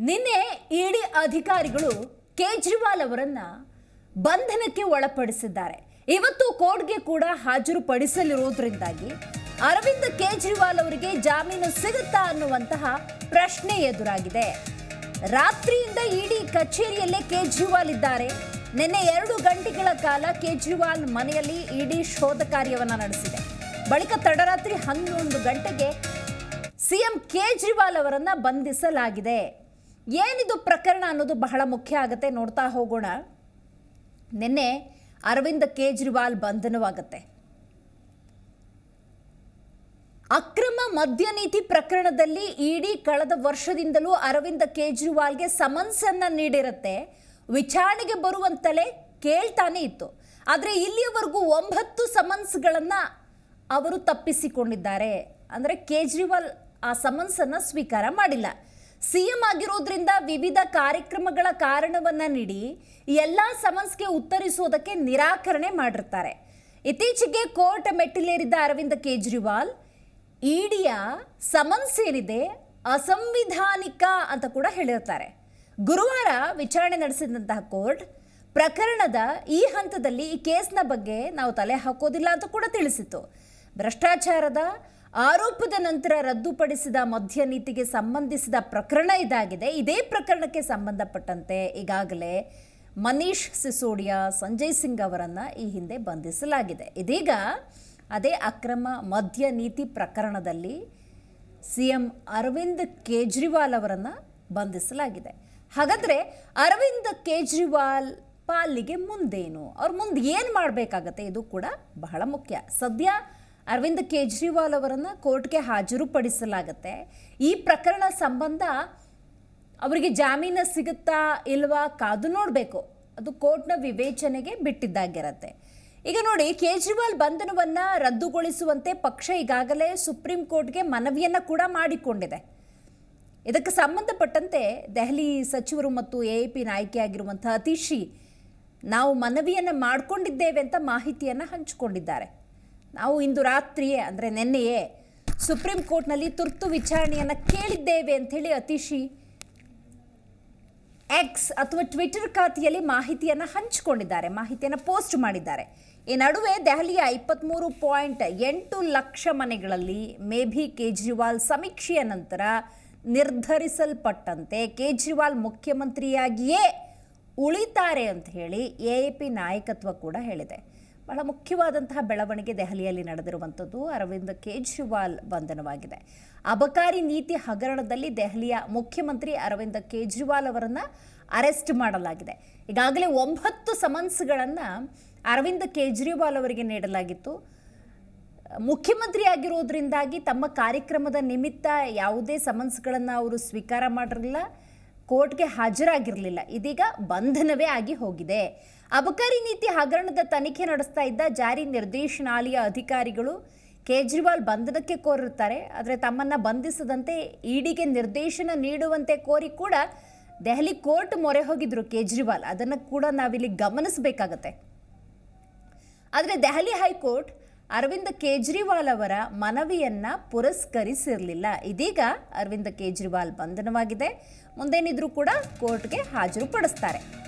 ನಿನ್ನೆ ಇಡಿ ಅಧಿಕಾರಿಗಳು ಕೇಜ್ರಿವಾಲ್ ಅವರನ್ನ ಬಂಧನಕ್ಕೆ ಒಳಪಡಿಸಿದ್ದಾರೆ. ಇವತ್ತು ಕೋರ್ಟ್ಗೆ ಕೂಡ ಹಾಜರುಪಡಿಸಲಿರುವುದರಿಂದಾಗಿ ಅರವಿಂದ್ ಕೇಜ್ರಿವಾಲ್ ಅವರಿಗೆ ಜಾಮೀನು ಸಿಗುತ್ತಾ ಅನ್ನುವಂತಹ ಪ್ರಶ್ನೆ ಎದುರಾಗಿದೆ. ರಾತ್ರಿಯಿಂದ ಇಡಿ ಕಚೇರಿಯಲ್ಲೇ ಕೇಜ್ರಿವಾಲ್ ಇದ್ದಾರೆ. ನಿನ್ನೆ ಎರಡು ಗಂಟೆಗಳ ಕಾಲ ಕೇಜ್ರಿವಾಲ್ ಮನೆಯಲ್ಲಿ ಇಡಿ ಶೋಧ ಕಾರ್ಯವನ್ನು ನಡೆಸಿದೆ. ಬಳಿಕ ತಡರಾತ್ರಿ ಹನ್ನೊಂದು ಗಂಟೆಗೆ ಸಿಎಂ ಕೇಜ್ರಿವಾಲ್ ಅವರನ್ನ ಬಂಧಿಸಲಾಗಿದೆ. ಏನಿದು ಪ್ರಕರಣ ಅನ್ನೋದು ಬಹಳ ಮುಖ್ಯ ಆಗುತ್ತೆ, ನೋಡ್ತಾ ಹೋಗೋಣ. ನಿನ್ನೆ ಅರವಿಂದ್ ಕೇಜ್ರಿವಾಲ್ ಬಂಧನವಾಗುತ್ತೆ. ಅಕ್ರಮ ಮದ್ಯ ನೀತಿ ಪ್ರಕರಣದಲ್ಲಿ ಇಡಿ ಕಳೆದ ವರ್ಷದಿಂದಲೂ ಅರವಿಂದ್ ಕೇಜ್ರಿವಾಲ್ಗೆ ಸಮನ್ಸ್ ಅನ್ನ ನೀಡಿರುತ್ತೆ. ವಿಚಾರಣೆಗೆ ಬರುವಂತಲೇ ಕೇಳ್ತಾನೆ ಇತ್ತು. ಆದರೆ ಇಲ್ಲಿಯವರೆಗೂ ಒಂಬತ್ತು ಸಮನ್ಸ್ಗಳನ್ನು ಅವರು ತಪ್ಪಿಸಿಕೊಂಡಿದ್ದಾರೆ. ಅಂದರೆ ಕೇಜ್ರಿವಾಲ್ ಆ ಸಮನ್ಸ್ ಅನ್ನ ಸ್ವೀಕಾರ ಮಾಡಿಲ್ಲ. ಸಿಎಂ ಆಗಿರೋದ್ರಿಂದ ವಿವಿಧ ಕಾರ್ಯಕ್ರಮಗಳ ಕಾರಣವನ್ನ ನೀಡಿ ಎಲ್ಲ ಸಮನ್ಸ್ಗೆ ಉತ್ತರಿಸೋದಕ್ಕೆ ನಿರಾಕರಣೆ ಮಾಡಿರ್ತಾರೆ. ಇತ್ತೀಚೆಗೆ ಕೋರ್ಟ್ ಮೆಟ್ಟಿಲೇರಿದ್ದ ಅರವಿಂದ್ ಕೇಜ್ರಿವಾಲ್, ಇಡಿಯ ಸಮನ್ಸ್ ಏನಿದೆ ಅಸಂವಿಧಾನಿಕ ಅಂತ ಕೂಡ ಹೇಳಿರ್ತಾರೆ. ಗುರುವಾರ ವಿಚಾರಣೆ ನಡೆಸಿದಂತಹ ಕೋರ್ಟ್ ಪ್ರಕರಣದ ಈ ಹಂತದಲ್ಲಿ ಈ ಕೇಸ್ನ ಬಗ್ಗೆ ನಾವು ತಲೆ ಹಾಕೋದಿಲ್ಲ ಅಂತ ಕೂಡ ತಿಳಿಸಿತು ಭ್ರಷ್ಟಾಚಾರದ ಆರೋಪದ ನಂತರ ರದ್ದುಪಡಿಸಿದ ಮದ್ಯ ನೀತಿಗೆ ಸಂಬಂಧಿಸಿದ ಪ್ರಕರಣ ಇದಾಗಿದೆ. ಇದೇ ಪ್ರಕರಣಕ್ಕೆ ಸಂಬಂಧಪಟ್ಟಂತೆ ಈಗಾಗಲೇ ಮನೀಶ್ ಸಿಸೋಡಿಯಾ, ಸಂಜಯ್ ಸಿಂಗ್ ಅವರನ್ನು ಈ ಹಿಂದೆ ಬಂಧಿಸಲಾಗಿದೆ. ಇದೀಗ ಅದೇ ಅಕ್ರಮ ಮದ್ಯ ನೀತಿ ಪ್ರಕರಣದಲ್ಲಿ ಸಿ ಎಂ ಅರವಿಂದ್ ಕೇಜ್ರಿವಾಲ್ ಅವರನ್ನು ಬಂಧಿಸಲಾಗಿದೆ. ಹಾಗಾದರೆ ಅರವಿಂದ್ ಕೇಜ್ರಿವಾಲ್ ಪಾಲಿಗೆ ಮುಂದೇನು? ಅವ್ರ ಮುಂದೆ ಏನು ಮಾಡಬೇಕಾಗತ್ತೆ? ಇದು ಕೂಡ ಬಹಳ ಮುಖ್ಯ. ಸದ್ಯ ಅರವಿಂದ್ ಕೇಜ್ರಿವಾಲ್ ಅವರನ್ನು ಕೋರ್ಟ್ಗೆ ಹಾಜರುಪಡಿಸಲಾಗುತ್ತೆ. ಈ ಪ್ರಕರಣ ಸಂಬಂಧ ಅವರಿಗೆ ಜಾಮೀನು ಸಿಗುತ್ತಾ ಇಲ್ವಾ ಕಾದು ನೋಡಬೇಕು. ಅದು ಕೋರ್ಟ್ನ ವಿವೇಚನೆಗೆ ಬಿಟ್ಟಿದ್ದಾಗಿರತ್ತೆ. ಈಗ ನೋಡಿ, ಕೇಜ್ರಿವಾಲ್ ಬಂಧನವನ್ನು ರದ್ದುಗೊಳಿಸುವಂತೆ ಪಕ್ಷ ಈಗಾಗಲೇ ಸುಪ್ರೀಂ ಕೋರ್ಟ್ಗೆ ಮನವಿಯನ್ನು ಕೂಡ ಮಾಡಿಕೊಂಡಿದೆ. ಇದಕ್ಕೆ ಸಂಬಂಧಪಟ್ಟಂತೆ ದೆಹಲಿ ಸಚಿವರು ಮತ್ತು ಎ ಪಿ ನಾಯಕಿಯಾಗಿರುವಂತಹ ಅತಿಶಿ, ನಾವು ಮನವಿಯನ್ನು ಮಾಡಿಕೊಂಡಿದ್ದೇವೆ ಅಂತ ಮಾಹಿತಿಯನ್ನು ಹಂಚಿಕೊಂಡಿದ್ದಾರೆ. ನಾವು ಇಂದು ರಾತ್ರಿಯೇ, ಅಂದರೆ ನಿನ್ನೆಯೇ ಸುಪ್ರೀಂ ಕೋರ್ಟ್ನಲ್ಲಿ ತುರ್ತು ವಿಚಾರಣೆಯನ್ನು ಕೇಳಿದ್ದೇವೆ ಅಂಥೇಳಿ ಅತಿಶಿ ಎಕ್ಸ್ ಅಥವಾ ಟ್ವಿಟರ್ ಖಾತೆಯಲ್ಲಿ ಮಾಹಿತಿಯನ್ನು ಹಂಚಿಕೊಂಡಿದ್ದಾರೆ, ಮಾಹಿತಿಯನ್ನು ಪೋಸ್ಟ್ ಮಾಡಿದ್ದಾರೆ. ಈ ನಡುವೆ ದೆಹಲಿಯ ಇಪ್ಪತ್ತ್ಮೂರು ಪಾಯಿಂಟ್ ಎಂಟು ಲಕ್ಷ ಮನೆಗಳಲ್ಲಿ ಮೇ ಬಿ ಕೇಜ್ರಿವಾಲ್ ಸಮೀಕ್ಷೆಯ ನಂತರ ನಿರ್ಧರಿಸಲ್ಪಟ್ಟಂತೆ ಕೇಜ್ರಿವಾಲ್ ಮುಖ್ಯಮಂತ್ರಿಯಾಗಿಯೇ ಉಳಿತಾರೆ ಅಂತ ಹೇಳಿ ಎ ಪಿ ನಾಯಕತ್ವ ಕೂಡ ಹೇಳಿದೆ. ಬಹಳ ಮುಖ್ಯವಾದಂತಹ ಬೆಳವಣಿಗೆ ದೆಹಲಿಯಲ್ಲಿ ನಡೆದಿರುವಂಥದ್ದು. ಅರವಿಂದ್ ಕೇಜ್ರಿವಾಲ್ ಬಂಧನವಾಗಿದೆ. ಅಬಕಾರಿ ನೀತಿ ಹಗರಣದಲ್ಲಿ ದೆಹಲಿಯ ಮುಖ್ಯಮಂತ್ರಿ ಅರವಿಂದ್ ಕೇಜ್ರಿವಾಲ್ ಅವರನ್ನು ಅರೆಸ್ಟ್ ಮಾಡಲಾಗಿದೆ. ಈಗಾಗಲೇ ಒಂಬತ್ತು ಸಮನ್ಸ್ಗಳನ್ನು ಅರವಿಂದ್ ಕೇಜ್ರಿವಾಲ್ ಅವರಿಗೆ ನೀಡಲಾಗಿತ್ತು. ಮುಖ್ಯಮಂತ್ರಿ ಆಗಿರೋದ್ರಿಂದಾಗಿ ತಮ್ಮ ಕಾರ್ಯಕ್ರಮದ ನಿಮಿತ್ತ ಯಾವುದೇ ಸಮನ್ಸ್ಗಳನ್ನು ಅವರು ಸ್ವೀಕಾರ ಮಾಡಿರಲಿಲ್ಲ. ಕೋರ್ಟ್ಗೆ ಹಾಜರಾಗಿರಲಿಲ್ಲ. ಇದೀಗ ಬಂಧನವೇ ಆಗಿ ಹೋಗಿದೆ. ಅಬಕಾರಿ ನೀತಿ ಹಗರಣದ ತನಿಖೆ ನಡೆಸ್ತಾ ಇದ್ದ ಜಾರಿ ನಿರ್ದೇಶನಾಲಯ ಅಧಿಕಾರಿಗಳು ಕೇಜ್ರಿವಾಲ್ ಬಂಧನಕ್ಕೆ ಕೋರಿರ್ತಾರೆ ಆದರೆ ತಮ್ಮನ್ನ ಬಂಧಿಸದಂತೆ ಇಡಿಗೆ ನಿರ್ದೇಶನ ನೀಡುವಂತೆ ಕೋರಿ ಕೂಡ ದೆಹಲಿ ಕೋರ್ಟ್ ಮೊರೆ ಹೋಗಿದ್ರು ಕೇಜ್ರಿವಾಲ್. ಅದನ್ನು ಕೂಡ ನಾವಿಲ್ಲಿ ಗಮನಿಸಬೇಕಾಗತ್ತೆ. ಆದರೆ ದೆಹಲಿ ಹೈಕೋರ್ಟ್ ಅರವಿಂದ್ ಕೇಜ್ರಿವಾಲ್ ಅವರ ಮನವಿಯನ್ನು ಪುರಸ್ಕರಿಸಿರಲಿಲ್ಲ. ಇದೀಗ ಅರವಿಂದ್ ಕೇಜ್ರಿವಾಲ್ ಬಂಧನವಾಗಿದೆ. ಮುಂದೇನಿದ್ರೂ ಕೂಡ ಕೋರ್ಟ್ಗೆ ಹಾಜರುಪಡಿಸ್ತಾರೆ.